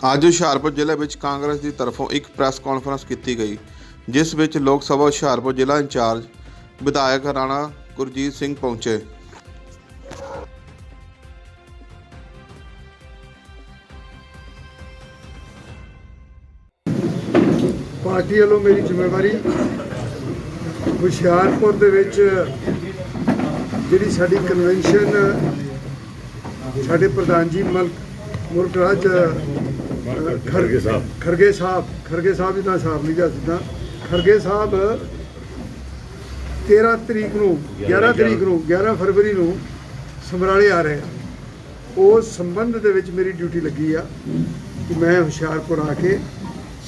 ਅੱਜ ਹੁਸ਼ਿਆਰਪੁਰ ਜ਼ਿਲ੍ਹੇ ਵਿੱਚ ਕਾਂਗਰਸ ਦੀ ਤਰਫੋਂ ਇੱਕ ਪ੍ਰੈਸ ਕਾਨਫਰੰਸ ਕੀਤੀ ਗਈ, ਜਿਸ ਵਿੱਚ ਲੋਕ ਸਭਾ ਹੁਸ਼ਿਆਰਪੁਰ ਜ਼ਿਲ੍ਹਾ ਇੰਚਾਰਜ ਵਿਧਾਇਕ ਰਾਣਾ ਗੁਰਜੀਤ ਸਿੰਘ ਪਹੁੰਚੇ। ਪਾਰਟੀ ਵੱਲੋਂ ਮੇਰੀ ਜ਼ਿੰਮੇਵਾਰੀ ਹੁਸ਼ਿਆਰਪੁਰ ਦੇ ਵਿੱਚ ਜਿਹੜੀ ਸਾਡੀ ਕਨਵੈਨਸ਼ਨ ਸਾਡੇ ਪ੍ਰਧਾਨ ਜੀ ਮਲਕ ਮੁਲਕ ਖਰਗੇ ਸਾਹਿਬ। ਖਰਗੇ ਸਾਹਿਬ ਖਰਗੇ ਸਾਹਿਬ ਜੀ ਦਾ ਹਿਸਾਬ ਨਹੀਂ ਜਾ ਸਿੱਧਾ। ਖਰਗੇ ਸਾਹਿਬ 13 ਤਰੀਕ ਨੂੰ 11 ਤਰੀਕ ਨੂੰ 11 ਫਰਵਰੀ ਨੂੰ ਸਮਰਾਲੇ ਆ ਰਹੇ ਆ। ਉਸ ਸੰਬੰਧ ਦੇ ਵਿੱਚ ਮੇਰੀ ਡਿਊਟੀ ਲੱਗੀ ਆ ਕਿ ਮੈਂ ਹੁਸ਼ਿਆਰਪੁਰ ਆ ਕੇ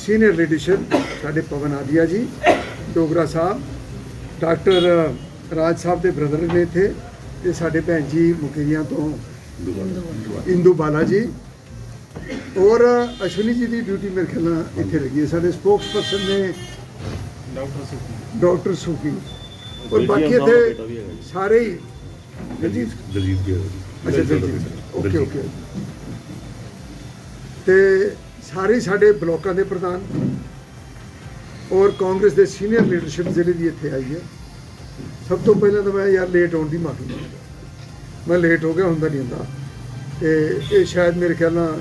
ਸੀਨੀਅਰ ਲੀਡਰਸ਼ਿਪ ਸਾਡੇ ਪਵਨ ਆਦੀਆ ਜੀ ਡੋਗਰਾ ਸਾਹਿਬ ਡਾਕਟਰ ਰਾਜ ਸਾਹਿਬ ਦੇ ਬ੍ਰਦਰ ਨੇ ਇੱਥੇ ਤੇ ਸਾਡੇ ਭੈਣ ਜੀ ਮੁਕੇਰੀਆਂ ਤੋਂ ਇੰਦੂ ਬਾਲਾ ਜੀ ਔਰ ਅਸ਼ਵਨੀ ਜੀ ਦੀ ਡਿਊਟੀ ਮੇਰੇ ਖਿਆਲ ਨਾਲ ਇੱਥੇ ਲੱਗੀ ਹੈ। ਸਾਡੇ ਸਪੋਕਸਪਰਸਨ ਨੇ ਡਾਕਟਰ ਸੁਖੀ। ਔਰ ਬਾਕੀ ਇੱਥੇ ਸਾਰੇ ਹੀ ਦਲਜੀਤ? ਦਲਜੀਤ ਗਿਆ ਅੱਛਾ ਦਲਜੀਤ। Okay okay. ਤੇ ਸਾਰੇ ਸਾਡੇ ਬਲੋਕਾਂ ਦੇ ਪ੍ਰਧਾਨ ਔਰ ਕਾਂਗਰਸ ਦੇ ਸੀਨੀਅਰ ਲੀਡਰਸ਼ਿਪ ਜਿਹੜੀ ਦੀ ਇੱਥੇ ਆਈ ਹੈ। ਸਭ ਤੋਂ ਪਹਿਲਾਂ ਤਾਂ ਮੈਂ ਯਾਰ ਲੇਟ ਹੋਣ ਦੀ ਮਾਫੀ ਮੰਗਦਾ। ਮੈਂ ਲੇਟ ਹੋ ਗਿਆ ਹੁੰਦਾ ਨਹੀਂ ਹੁੰਦਾ। ਤੇ ਇਹ ਸ਼ਾਇਦ ਮੇਰੇ ਖਿਆਲ ਨਾਲ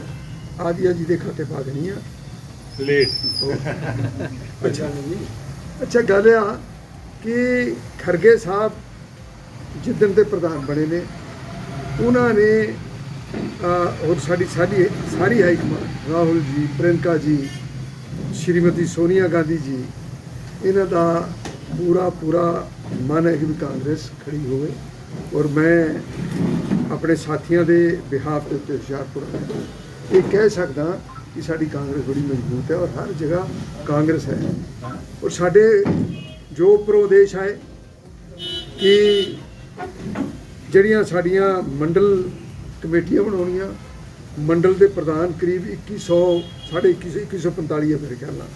ਆਦੀਆ ਜੀ ਦੇ ਖਾਤੇ ਪਾ ਦੇਣੀ ਆ। ਲੇਟ ਅੱਛਾ। ਅੱਛਾ ਗੱਲ ਆ ਕਿ ਖਰਗੇ ਸਾਹਿਬ ਜਿੱਦਣ ਦੇ ਪ੍ਰਧਾਨ ਬਣੇ ਨੇ ਉਹਨਾਂ ਨੇ ਅਹ, ਔਰ ਸਾਡੀ ਸਾਡੀ ਸਾਰੀ ਹਾਈ ਕਮਾਂਡ ਰਾਹੁਲ ਜੀ ਪ੍ਰਿੰਕਾ ਜੀ ਸ਼੍ਰੀਮਤੀ ਸੋਨੀਆ ਗਾਂਧੀ ਜੀ ਇਹਨਾਂ ਦਾ ਪੂਰਾ ਪੂਰਾ ਮਨ ਹੈ ਕਿ ਕਾਂਗਰਸ ਖੜੀ ਹੋਵੇ ਔਰ ਮੈਂ ਆਪਣੇ ਸਾਥੀਆਂ ਦੇ ਬਿਹਾਫ ਉੱਤੇ ਹੁਸ਼ਿਆਰਪੁਰ। ਇਹ ਕਹਿ ਸਕਦਾ ਕਿ ਸਾਡੀ ਕਾਂਗਰਸ ਬੜੀ ਮਜ਼ਬੂਤ ਹੈ ਔਰ ਹਰ ਜਗ੍ਹਾ ਕਾਂਗਰਸ ਹੈ। ਔਰ ਸਾਡੇ ਜੋ ਪ੍ਰੋਦੇਸ਼ ਹੈ ਕਿ ਜਿਹੜੀਆਂ ਸਾਡੀਆਂ ਮੰਡਲ ਕਮੇਟੀਆਂ ਬਣਾਉਣੀਆਂ, ਮੰਡਲ ਦੇ ਪ੍ਰਧਾਨ ਕਰੀਬ 2100 ਸਾਢੇ 2100 2145 ਹੈ ਮੇਰੇ ਖਿਆਲ ਨਾਲ।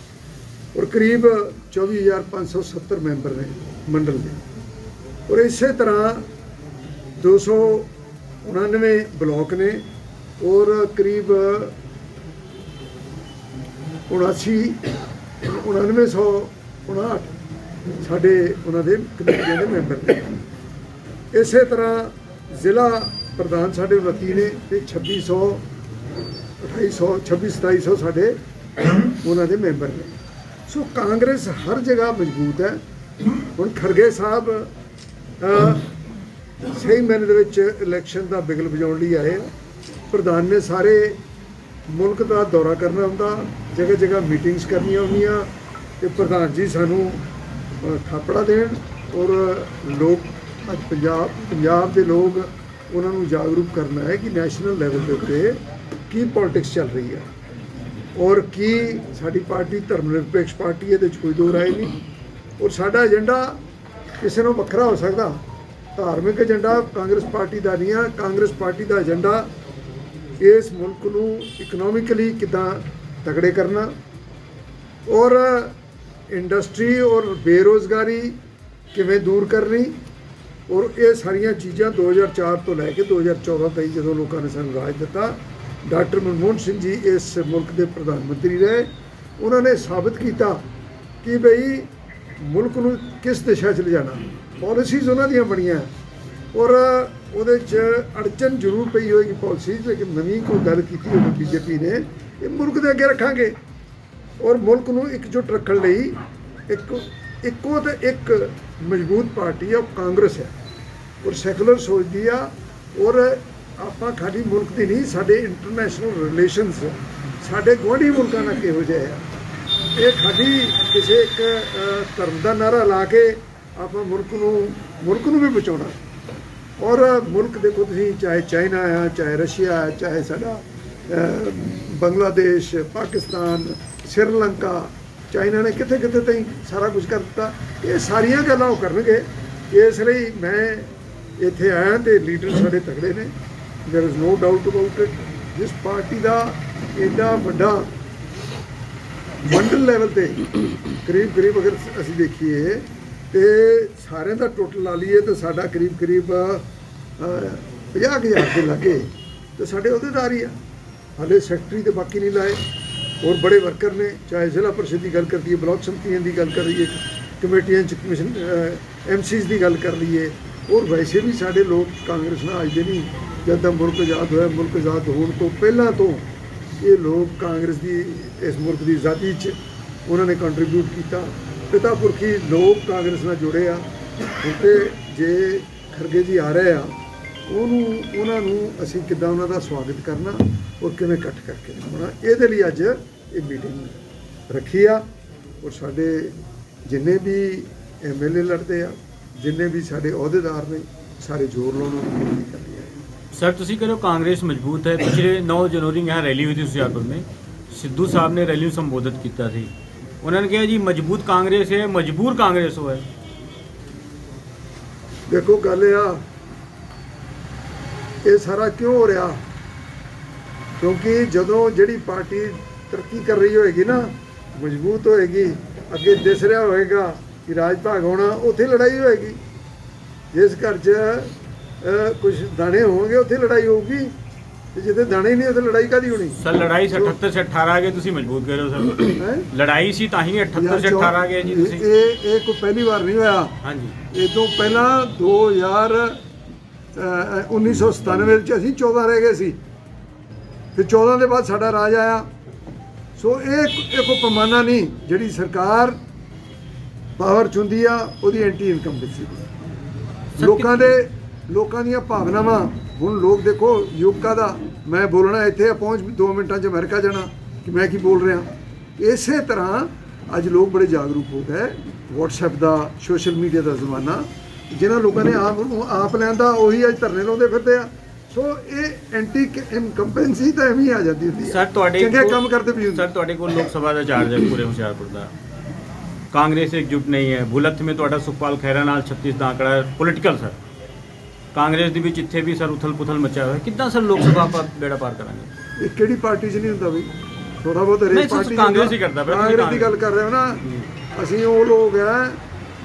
ਔਰ ਕਰੀਬ 24570 ਮੈਂਬਰ ਨੇ ਮੰਡਲ ਦੇ। ਔਰ ਇਸੇ ਤਰ੍ਹਾਂ 299 ਬਲਾਕ ਨੇ ਔਰ ਕਰੀਬ 79 9959 ਸਾਡੇ ਉਹਨਾਂ ਦੇ ਕਮੇਟੀਆਂ ਦੇ ਮੈਂਬਰ ਨੇ। ਇਸੇ ਤਰ੍ਹਾਂ ਜ਼ਿਲ੍ਹਾ ਪ੍ਰਧਾਨ ਸਾਡੇ 29 ਨੇ ਤੇ 2600 2800 26 2700 ਸਾਡੇ ਉਹਨਾਂ ਦੇ ਮੈਂਬਰ ਨੇ। ਸੋ ਕਾਂਗਰਸ ਹਰ ਜਗ੍ਹਾ ਮਜ਼ਬੂਤ ਹੈ। ਹੁਣ ਖਰਗੇ ਸਾਹਿਬ ਸਹੀ ਮੈਨੇ ਦੇ ਵਿੱਚ ਇਲੈਕਸ਼ਨ ਦਾ ਬਿਗਲ ਵਜਾਉਣ ਲਈ ਆਏ ਆ। ਪ੍ਰਧਾਨ ਨੇ ਸਾਰੇ ਮੁਲਕ ਦਾ ਦੌਰਾ ਕਰਨਾ ਹੁੰਦਾ ਜਗ੍ਹਾ ਜਗ੍ਹਾ ਮੀਟਿੰਗਸ ਕਰਨੀਆਂ ਹੁੰਦੀਆਂ ਤੇ ਪ੍ਰਧਾਨ ਜੀ ਸਾਨੂੰ ਥਾਪੜਾ ਦੇਣ ਔਰ ਲੋਕ ਅੱਜ ਪੰਜਾਬ ਪੰਜਾਬ ਦੇ ਲੋਕ ਉਹਨਾਂ ਨੂੰ ਜਾਗਰੂਕ ਕਰਨਾ ਹੈ ਕਿ ਨੈਸ਼ਨਲ ਲੈਵਲ ਦੇ ਉੱਤੇ ਕੀ ਪੋਲਿਟਿਕਸ ਚੱਲ ਰਹੀ ਹੈ ਔਰ ਕੀ ਸਾਡੀ ਪਾਰਟੀ ਧਰਮ ਨਿਰਪੇਕਸ਼ ਪਾਰਟੀ ਹੈ, ਇਹਦੇ ਵਿੱਚ ਕੋਈ ਦੋ ਰਾਏ ਨਹੀਂ ਔਰ ਸਾਡਾ ਏਜੰਡਾ ਕਿਸੇ ਨੂੰ ਵੱਖਰਾ ਹੋ ਸਕਦਾ। ਧਾਰਮਿਕ ਏਜੰਡਾ ਕਾਂਗਰਸ ਪਾਰਟੀ ਦਾ ਨਹੀਂ ਹੈ ਕਾਂਗਰਸ ਪਾਰਟੀ ਦਾ ਏਜੰਡਾ ਇਸ ਮੁਲਕ ਨੂੰ ਇਕਨੋਮਿਕਲੀ ਕਿਦਾਂ ਤਗੜੇ ਕਰਨਾ ਔਰ ਇੰਡਸਟਰੀ ਔਰ ਬੇਰੋਜ਼ਗਾਰੀ ਕਿਵੇਂ ਦੂਰ ਕਰਨੀ ਔਰ ਇਹ ਸਾਰੀਆਂ ਚੀਜ਼ਾਂ 2004 ਤੋਂ ਲੈ ਕੇ 2014 ਤਾਈਂ ਜਦੋਂ ਲੋਕਾਂ ਨੇ ਸਾਨੂੰ ਰਾਜ ਦਿੱਤਾ, ਡਾਕਟਰ ਮਨਮੋਹਨ ਸਿੰਘ ਜੀ ਇਸ ਮੁਲਕ ਦੇ ਪ੍ਰਧਾਨ ਮੰਤਰੀ ਰਹੇ। ਉਹਨਾਂ ਨੇ ਸਾਬਤ ਕੀਤਾ ਕਿ ਭਈ ਮੁਲਕ ਨੂੰ ਕਿਸ ਦਿਸ਼ਾ 'ਚ ਲਿਜਾਣਾ। ਪਾਲਿਸੀਜ਼ ਉਹਨਾਂ ਦੀਆਂ ਬਣੀਆਂ। ਔਰ ਉਹਦੇ 'ਚ ਅੜਚਨ ਜ਼ਰੂਰ ਪਈ ਹੋਏਗੀ ਪਾਲਿਸੀਜ਼ ਲੇਕਿਨ ਨਵੀਂ ਕੋਈ ਗੱਲ ਕੀਤੀ ਹੋਵੇ ਬੀਜੇਪੀ ਨੇ, ਇਹ ਮੁਲਕ ਦੇ ਅੱਗੇ ਰੱਖਾਂਗੇ। ਔਰ ਮੁਲਕ ਨੂੰ ਇਕਜੁੱਟ ਰੱਖਣ ਲਈ ਇੱਕ, ਇੱਕੋ ਤੇ ਇੱਕ ਮਜ਼ਬੂਤ ਪਾਰਟੀ ਆ, ਉਹ ਕਾਂਗਰਸ ਹੈ। ਔਰ ਸੈਕੂਲਰ ਸੋਚਦੀ ਆ, ਔਰ ਆਪਾਂ ਖਾਲੀ ਮੁਲਕ ਦੀ ਨਹੀਂ, ਸਾਡੇ ਇੰਟਰਨੈਸ਼ਨਲ ਰਿਲੇਸ਼ਨਸ ਸਾਡੇ ਗੁਆਂਢੀ ਮੁਲਕਾਂ ਨਾਲ ਕਿਹੋ ਜਿਹੇ ਆ। ਇਹ ਖਾਲੀ ਕਿਸੇ ਇੱਕ ਧਰਮ ਦਾ ਨਾਰਾ ਲਾ ਕੇ ਆਪਾਂ ਮੁਲਕ ਨੂੰ ਮੁਲਕ ਨੂੰ ਵੀ ਬਚਾਉਣਾ। ਔਰ ਮੁਲਕ ਦੇਖੋ ਤੁਸੀਂ, ਚਾਹੇ ਚਾਈਨਾ ਆ, ਚਾਹੇ ਰਸ਼ੀਆ ਆ, ਚਾਹੇ ਸਾਡਾ ਬੰਗਲਾਦੇਸ਼, ਪਾਕਿਸਤਾਨ, ਸ੍ਰੀਲੰਕਾ, ਚਾਈਨਾ ਨੇ ਕਿੱਥੇ ਕਿੱਥੇ ਤਾਈਂ ਸਾਰਾ ਕੁਝ ਕਰ ਦਿੱਤਾ। ਇਹ ਸਾਰੀਆਂ ਗੱਲਾਂ ਉਹ ਕਰਨਗੇ। ਇਸ ਲਈ ਮੈਂ ਇੱਥੇ ਆਇਆ ਤੇ ਲੀਡਰ ਸਾਡੇ ਤਗੜੇ ਨੇ। There is no doubt about it ਜਿਸ ਪਾਰਟੀ ਦਾ ਇੰਨਾ ਵੱਡਾ ਮੰਡਲ ਲੈਵਲ ਤੇ ਕਰੀਬ ਕਰੀਬ ਅਗਰ ਅਸੀਂ ਦੇਖੀਏ ਤੇ ਸਾਰਿਆਂ ਦਾ ਟੋਟਲ ਲਾ ਲਈਏ ਤਾਂ ਸਾਡਾ ਕਰੀਬ ਕਰੀਬ 50000 ਦੇ ਲੱਗੇ ਤੇ ਸਾਡੇ ਅਹੁਦੇਦਾਰ ਹੀ ਆ। ਹਾਲੇ ਸੈਕਟਰੀ ਤੇ ਬਾਕੀ ਨਹੀਂ ਲਾਏ। ਹੋਰ ਬੜੇ ਵਰਕਰ ਨੇ, ਚਾਹੇ ਜ਼ਿਲ੍ਹਾ ਪਰਿਸ਼ਦ ਦੀ ਗੱਲ ਕਰਦੀ ਹੈ ਬਲਾਕ ਸੰਮਤੀਆਂ ਦੀ ਗੱਲ ਕਰ ਲਈਏ, ਕਮੇਟੀਆਂ ਚ ਕਮਿਸ਼ਨ ਐਮਸੀਜ਼ ਦੀ ਗੱਲ ਕਰ ਲਈਏ। ਔਰ ਵੈਸੇ ਵੀ ਸਾਡੇ ਲੋਕ ਕਾਂਗਰਸ ਨਾਲ ਅੱਜ ਦੇ ਨਹੀਂ, ਜਦ ਦਾ ਮੁਲਕ ਆਜ਼ਾਦ ਹੋਇਆ, ਮੁਲਕ ਆਜ਼ਾਦ ਹੋਣ ਤੋਂ ਪਹਿਲਾਂ ਤੋਂ ਇਹ ਲੋਕ ਕਾਂਗਰਸ ਦੀ, ਇਸ ਮੁਲਕ ਦੀ ਆਜ਼ਾਦੀ 'ਚ ਉਹਨਾਂ ਨੇ ਕੰਟਰੀਬਿਊਟ ਕੀਤਾ। ਪਿਤਾ ਪੁਰਖੀ ਲੋਕ ਕਾਂਗਰਸ ਨਾਲ ਜੁੜੇ ਆ। ਉੱਤੇ ਜੇ ਖਰਗੇ ਜੀ ਆ ਰਹੇ ਆ, ਉਹਨੂੰ, ਉਹਨਾਂ ਨੂੰ ਅਸੀਂ ਕਿੱਦਾਂ ਉਹਨਾਂ ਦਾ ਸਵਾਗਤ ਕਰਨਾ ਔਰ ਕਿਵੇਂ ਇਕੱਠ ਕਰਕੇ ਹੋਣਾ ਇਹਦੇ ਲਈ ਅੱਜ ਇਹ ਮੀਟਿੰਗ ਰੱਖੀ ਆ। ਔਰ ਸਾਡੇ ਜਿੰਨੇ ਵੀ ਐਮਐਲਏ ਲੜਦੇ ਆ, ਜਿੰਨੇ ਵੀ ਸਾਡੇ ਅਹੁਦੇਦਾਰ ਨੇ, ਸਾਰੇ ਜ਼ੋਰ ਲਾਉਣ ਨੂੰ ਕਰ ਰਹੇ ਆ। ਸਰ, ਤੁਸੀਂ ਕਹਿੰਦੇ ਕਾਂਗਰਸ ਮਜ਼ਬੂਤ ਹੈ। ਪਿਛਲੇ 9 ਜਨਵਰੀ ਨੂੰ ਇਹ ਰੈਲੀ ਹੋਈ ਸੀ ਸੁਜਾਪੁਰ ਮੇ। ਸਿੱਧੂ ਸਾਹਿਬ ਨੇ ਰੈਲੀ ਨੂੰ ਸੰਬੋਧਿਤ ਕੀਤਾ ਸੀ। ਉਹਨਾਂ ਨੇ ਕਿਹਾ ਜੀ, ਮਜ਼ਬੂਤ ਕਾਂਗਰਸ ਹੈ, ਮਜਬੂਰ ਕਾਂਗਰਸ ਹੋਏ। ਦੇਖੋ, ਗੱਲ ਇਹ ਆ, ਇਹ ਸਾਰਾ ਕਿਉਂ ਹੋ ਰਿਹਾ? ਕਿਉਂਕਿ ਜਦੋਂ ਜਿਹੜੀ ਪਾਰਟੀ ਤਰੱਕੀ ਕਰ ਰਹੀ ਹੋਏਗੀ ਨਾ, ਮਜ਼ਬੂਤ ਹੋਏਗੀ, ਅੱਗੇ ਦਿਸ ਰਿਹਾ ਹੋਏਗਾ ਕਿ ਰਾਜ ਭਾਗ ਹੋਣਾ ਉੱਥੇ ਲੜਾਈ ਹੋਏਗੀ। ਜਿਸ ਘਰ 'ਚ ਕੁਝ ਦਾਣੇ ਹੋਣਗੇ, ਉੱਥੇ ਲੜਾਈ ਹੋਊਗੀ। ਤੇ ਜਿੱਥੇ ਦਾਣੇ ਹੀ ਨਹੀਂ ਉੱਥੇ ਲੜਾਈ ਕਾਦੀ ਹੋਣੀ? ਸਰ ਲੜਾਈ ਸੇ 78 ਸੇ 18 ਆ ਗਏ ਤੁਸੀਂ ਮਜ਼ਬੂਤ ਕਰ ਰਹੇ ਹੋ ਸਰ। ਲੜਾਈ ਸੀ ਤਾਂ ਹੀ 78 ਸੇ 18 ਆ ਗਏ ਜੀ ਤੁਸੀਂ। ਇਹ ਇਹ ਕੋਈ ਪਹਿਲੀ ਵਾਰ ਨਹੀਂ ਹੋਇਆ। ਹਾਂਜੀ। ਇਹ ਤੋਂ ਪਹਿਲਾਂ 2000 ਅਹ, 1997 ਵਿੱਚ ਅਸੀਂ 14 ਰਹਿ ਗਏ ਸੀ। ਫਿਰ 14 ਦੇ ਬਾਅਦ ਸਾਡਾ ਰਾਜ ਆਇਆ। ਸੋ ਇਹ ਇਹ ਕੋਈ ਪੈਮਾਨਾ ਨਹੀਂ ਜਿਹੜੀ ਸਰਕਾਰ ਪਾਵਰ ਚੁੰਦੀ ਆ ਉਹਦੀ ਐਂਟੀ ਇਨਕੰਬੈਂਸੀ ਲੋਕਾਂ ਦੇ ਲੋਕਾਂ ਦੀਆਂ ਭਾਵਨਾਵਾਂ। ਹੁਣ ਲੋਕ ਦੇਖੋ ਯੁਵਕਾਂ ਦਾ ਮੈਂ ਬੋਲਣਾ ਇੱਥੇ ਆ, ਪਹੁੰਚ 2 ਮਿੰਟਾਂ 'ਚ ਅਮਰੀਕਾ ਜਾਣਾ ਕਿ ਮੈਂ ਕੀ ਬੋਲ ਰਿਹਾ। ਇਸੇ ਤਰ੍ਹਾਂ ਅੱਜ ਲੋਕ ਬੜੇ ਜਾਗਰੂਕ ਹੋ ਗਏ WhatsApp ਦਾ ਸੋਸ਼ਲ ਮੀਡੀਆ ਦਾ ਜ਼ਮਾਨਾ। ਜਿਨ੍ਹਾਂ ਲੋਕਾਂ ਨੇ ਆਪ ਨੂੰ ਆਪ ਲੈਂਦਾ ਉਹੀ ਅੱਜ ਧਰਨੇ ਲਾਉਂਦੇ ਫਿਰਦੇ ਆ। ਸੋ ਇਹ ਐਂਟੀ ਇਨਕੰਬੈਂਸੀ ਤਾਂ ਐਵੇਂ ਹੀ ਆ ਜਾਂਦੀ ਹੁੰਦੀ ਸਰ ਤੁਹਾਡੇ ਚੰਗੇ ਕੰਮ ਕਰਦੇ ਵੀ ਹੁੰਦੇ ਸਰ ਤੁਹਾਡੇ ਕੋਲ ਲੋਕ ਸਭਾ ਦਾ ਚਾਰਜ ਹੈ ਪੂਰੇ ਹੁਸ਼ਿਆਰਪੁਰ ਦਾ। ਕਾਂਗਰਸ ਇਕਜੁੱਟ ਨਹੀਂ ਹੈ। ਬੁਲਤ ਮੇ ਤੁਹਾਡਾ ਸੁਖਪਾਲ ਖਹਿਰਾ ਨਾਲ 36 ਦਾ ਆંકੜਾ ਹੈ। ਪੋਲੀਟੀਕਲ ਸਰ ਕਾਂਗਰਸ ਦੇ ਵਿੱਚ ਇੱਥੇ ਵੀ ਸਰ ਉਥਲ ਪੁਥਲ ਮਚਿਆ ਹੋਇਆ। ਕਿੱਦਾਂ ਸਰ ਲੋਕ ਸਭਾ ਆਪਾਂ ਬੇੜਾ ਪਾਰ ਕਰਾਂਗੇ? ਇਹ ਕਿਹੜੀ ਪਾਰਟੀ 'ਚ ਨਹੀਂ ਹੁੰਦਾ ਬਈ? ਥੋੜਾ ਬਹੁਤ ਹਰੇਕ ਨਹੀਂ, ਸਰ, ਪਾਰਟੀ 'ਚ ਕਾਂਗਰਸ। ਹੀ ਕਰਦਾ ਪਿਆ, ਤੁਸੀਂ ਕਾਂਗਰਸ ਦੀ ਗੱਲ ਕਰ ਰਹੇ ਹੋ ਨਾ ਅਸੀਂ ਉਹ ਲੋਕ ਆ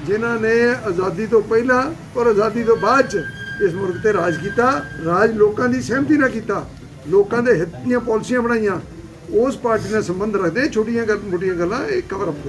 ਜਿਨ੍ਹਾਂ ਨੇ ਆਜ਼ਾਦੀ ਤੋਂ ਪਹਿਲਾਂ ਔਰ ਆਜ਼ਾਦੀ ਤੋਂ ਬਾਅਦ 'ਚ ਇਸ ਮੁਲਕ ਤੇ ਰਾਜ ਕੀਤਾ ਰਾਜ ਲੋਕਾਂ ਦੀ ਸਹਿਮਤੀ ਨਾਲ ਕੀਤਾ ਲੋਕਾਂ ਦੇ ਹਿੱਤ ਦੀਆਂ ਪਾਲਿਸੀਆਂ ਬਣਾਈਆਂ। ਉਸ ਪਾਰਟੀ ਨਾਲ ਸੰਬੰਧ ਰੱਖਦੇ ਛੋਟੀਆਂ ਗੱਲ ਮੋਟੀਆਂ ਗੱਲਾਂ ਇਹ ਕਵਰ ਅਪ